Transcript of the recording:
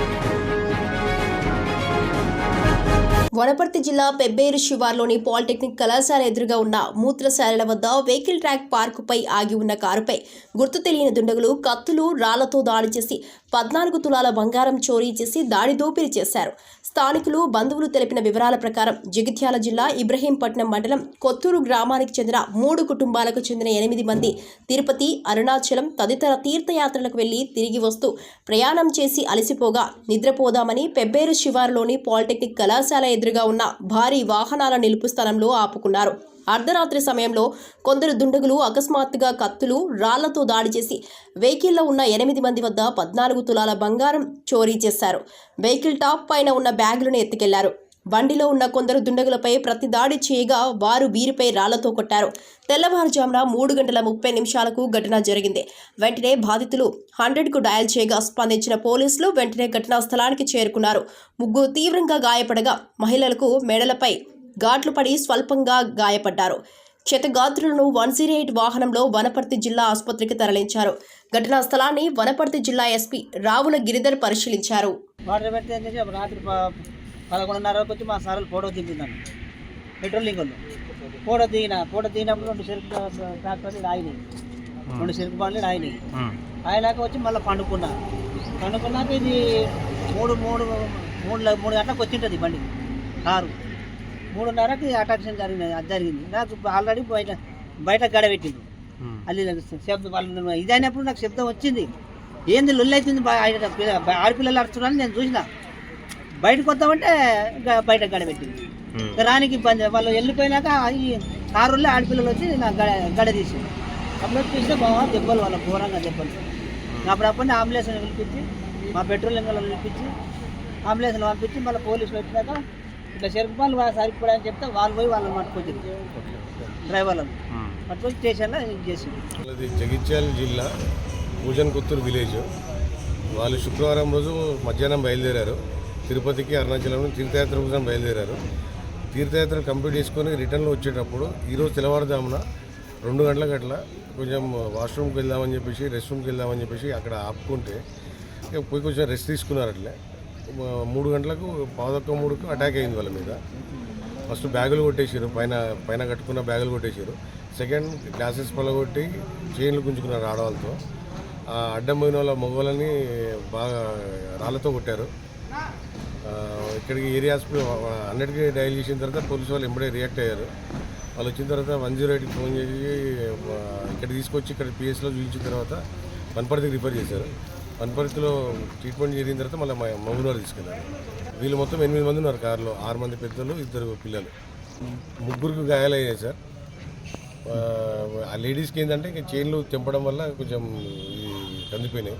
Thank you. Wanaparthy జిల్లా Pebbair శివార్లోని polytechnic కళాశాల ఎదురుగా ఉన్న మూత్రశాలల వద్ద వెహికల్ ట్రాక్ పార్కుపై ఆగి ఉన్న కారుపై గుర్తు తెలియని దుండగులు కత్తులు రాళ్ళతో దాడి చేసి పద్నాలుగు తులాల బంగారం చోరీ చేసి దాడి దోపిడీ చేశారు. స్థానికులు బంధువులు తెలిపిన వివరాల ప్రకారం జగిత్యాల జిల్లా ఇబ్రహీంపట్నం మండలం కొత్తూరు గ్రామానికి చెందిన మూడు కుటుంబాలకు చెందిన ఎనిమిది మంది తిరుపతి అరుణాచలం తదితర తీర్థయాత్రలకు వెళ్ళి తిరిగి వస్తూ ప్రయాణం చేసి అలసిపోగా నిద్రపోదామని పెబ్బేరు శివారులోని పాలిటెక్నిక్ కళాశాల ఎదురుగా ఉన్న భారీ వాహనాల నిలుపు స్థలంలో ఆపుకున్నారు. అర్ధరాత్రి సమయంలో కొందరు దుండగులు అకస్మాత్తుగా కత్తులు రాళ్ళతో దాడి చేసి వెహికల్లో ఉన్న ఎనిమిది మంది వద్ద పద్నాలుగు తులాల బంగారం చోరీ చేశారు. వెహికల్ టాప్ పైన ఉన్న బ్యాగులను ఎత్తుకెళ్ళారు. బండిలో ఉన్న కొందరు దుండగులపై ప్రతి దాడి చేయగా వారు వీరిపై రాళ్ళతో కొట్టారు. తెల్లవారుజామున మూడు గంటల ముప్పై నిమిషాలకు ఘటన జరిగింది. వెంటనే బాధితులు హండ్రెడ్కు డయల్ చేయగా స్పందించిన పోలీసులు వెంటనే ఘటనా స్థలానికి చేరుకున్నారు. ముగ్గురు తీవ్రంగా గాయపడగా మహిళలకు మెడలపై ఘాట్లు పడి స్వల్పంగా గాయపడ్డారు. క్షతగాత్రులను వన్ జీరో ఎయిట్ వాహనంలో వనపర్తి జిల్లా ఆసుపత్రికి తరలించారు. ఘటనా స్థలాన్ని వనపర్తి జిల్లా ఎస్పీ రావుల గిరిధర్ పరిశీలించారు. పదకొండున్నరకు వచ్చి మా సార్లు ఫోటో దింపిందాను పెట్రోల్ లింకులు ఫోటో దిగిన ఫోటో దిగినప్పుడు రెండు చెరుకు ట్రాక్టర్లు ఆగినాయి. రెండు చెరుకు బండ్లు ఆగినాయి. ఆయనాక వచ్చి మళ్ళీ పండుకున్నా. పండుకున్నాక ఇది మూడు మూడు మూడు మూడు గంటలకు వచ్చింటుంది బండి. కారు. మూడున్నరకి అటాక్షన్ జరిగింది అది జరిగింది. నాకు ఆల్రెడీ బయట బయట గడ పెట్టింది అది శబ్దం వాళ్ళు ఇది అయినప్పుడు నాకు శబ్దం వచ్చింది. ఏంది లొల్లి అవుతుంది బా- ఆయన పిల్ల- ఆడపిల్లలు అడుచున్నారని నేను చూసిన. బయటకు వద్దామంటే ఇంకా బయట గడ పెట్టింది. ఇంకా రానికి ఇబ్బంది. వాళ్ళు వెళ్ళిపోయినాక ఈ కారులో ఆడపిల్లలు వచ్చి నాకు గడ గడ తీసింది అప్పుడు చూస్తే బాగా దెబ్బలు వాళ్ళ ఘోరంగా దెబ్బలు. అప్పుడు అప్పుడు అంబులెన్స్ పిలిపించి మా పెట్రోల్ ఇంకలను పిలిపించి అంబులెన్స్ పంపించి మళ్ళీ పోలీసులు వచ్చినాక ఇట్లా చెరుకు పాలు సరిపోయాయని చెప్తే వాళ్ళు పోయి వాళ్ళని పట్టుకొచ్చింది డ్రైవర్లను. పట్టుకొచ్చి స్టేషన్లో ఇది చేసింది వాళ్ళది జగిత్యాల జిల్లా పూజన్ కొత్తూరు విలేజ్. వాళ్ళు శుక్రవారం రోజు మధ్యాహ్నం బయలుదేరారు. తిరుపతికి అరుణాచలం తీర్థయాత్ర కోసం బయలుదేరారు. తీర్థయాత్ర కంప్లీట్ చేసుకొని రిటర్న్లో వచ్చేటప్పుడు ఈరోజు తెల్లవారుజామున రెండు గంటల గట్ల కొంచెం వాష్రూమ్కి వెళ్దామని చెప్పేసి రెస్ట్ రూమ్కి వెళ్దామని చెప్పేసి అక్కడ ఆపుకుంటే పోయి కొంచెం రెస్ట్ తీసుకున్నారు అట్లే. మూడు గంటలకు పాదొక్క మూడుకు అటాక్ అయింది వాళ్ళ మీద. ఫస్ట్ బ్యాగులు కొట్టేసారు పైన పైన కట్టుకున్న బ్యాగులు కొట్టేసారు సెకండ్ గ్లాసెస్ పలగొట్టి చైన్లు గుంజుకున్నారు ఆడవాళ్ళతో. ఆ అడ్డం పోయిన వాళ్ళ మగవాళ్ళని బాగా రాళ్ళతో కొట్టారు. ఇక్కడికి ఏరియా హాస్పిటల్ అన్నిటికీ డైల్ చేసిన తర్వాత పోలీసు వాళ్ళు ఎంబడే రియాక్ట్ అయ్యారు. వాళ్ళు వచ్చిన తర్వాత వన్ జీరో ఎయిట్కి ఫోన్ చేసి ఇక్కడ తీసుకొచ్చి ఇక్కడ పిఎస్లో చూపించిన తర్వాత వనపర్తికి రిఫర్ చేశారు. వనపర్తిలో ట్రీట్మెంట్ జరిగిన తర్వాత మళ్ళీ మా మగునూరు తీసుకెళ్ళారు వీళ్ళు మొత్తం ఎనిమిది మంది ఉన్నారు కారులో. ఆరు మంది పెద్దలు ఇద్దరు పిల్లలు. ముగ్గురికి గాయాలయ్యాయి సార్. ఆ, లేడీస్కి ఏంటంటే ఇంకా చైన్లు తెంపడం వల్ల కొంచెం కందిపోయినాయి.